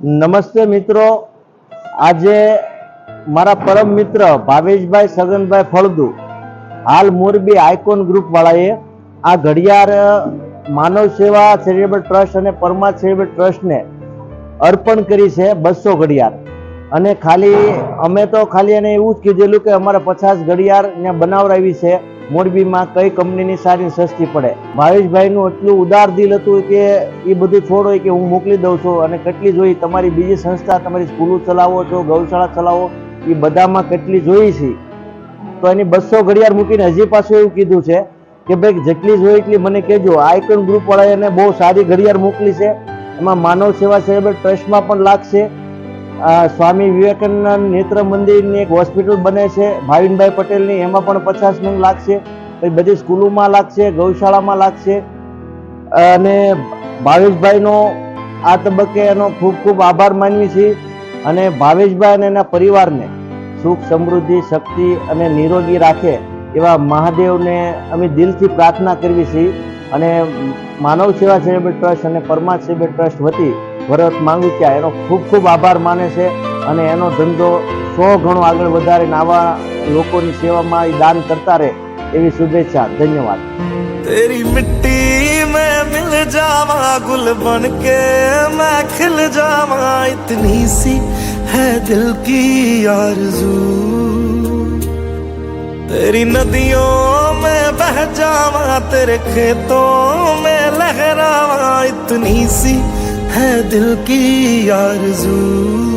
નમસ્તે મિત્રો. આજે મારા પરમ મિત્ર ભાવેશભાઈ સગનભાઈ ફળદુ, હાલ મોરબી આઇકોન ગ્રુપ વાળાએ આ ઘડિયાળ, માનવ સેવા ચેરિટેબલ ટ્રસ્ટ અને પરમા ચેરિટેબલ ટ્રસ્ટને અર્પણ કરી છે બસો ઘડિયાળ. અને ખાલી અમે તો ખાલી એને એવું જ કીધેલું કે અમારે પચાસ ઘડિયાળ ને બનાવડાવી છે. મોરબીમાં કઈ કંપનીની સારી સસ્તી પડે? ભાવેશભાઈનું એટલું ઉદાર દિલ હતું કે એ બધું છોડો કે હું મોકલી દઉં છું અને કેટલી જોઈ તમારી બીજી સંસ્થા, તમારી સ્કૂલો ચલાવો છો, ગૌશાળા ચલાવો, એ બધામાં કેટલી જોઈ છે? તો એની બસો ઘડિયાળ મૂકીને હજી પાછું એવું કીધું છે કે ભાઈ, જેટલી જોઈ એટલી મને કહેજો. આઇકન એને બહુ સારી ઘડિયાળ મોકલી છે. એમાં માનવ સેવા ચેરિટેબલ ટ્રસ્ટમાં પણ લાગશે. સ્વામી વિવેકાનંદ નેત્ર મંદિરની એક હોસ્પિટલ બને છે. ભાવિનભાઈ પટેલની એમાં પણ પચાસ નંગ લાગશે. પછી બધી સ્કૂલોમાં લાગશે, ગૌશાળામાં લાગશે. અને ભાવેશભાઈનો આ તબક્કે એનો ખૂબ ખૂબ આભાર માનવી છીએ. અને ભાવેશભાઈ અને એના પરિવારને સુખ, સમૃદ્ધિ, શક્તિ અને નિરોગી રાખે એવા મહાદેવને અમે દિલથી પ્રાર્થના કરવી છીએ. અને માનવ સેવા ચેરિટેબલ ટ્રસ્ટ અને પરમા ચેરિટેબલ ટ્રસ્ટ વતી ભરત માંગુકિયા એનો ખૂબ ખૂબ આભાર માને છે અને એનો ધંધો સો ગણો આગળ વધારીને આવા લોકોની સેવામાં એ દાન કરતા રહે એવી શુભેચ્છા ધન્યવાદ तेरी मिट्टी में मिल जावा गुल बन के मैं खिल जावा इतनी सी है दिल की आरज़ू तेरी नदियों में बह जावा तेरे खेतों में लहरावा इतनी सी है दिल की आरज़ू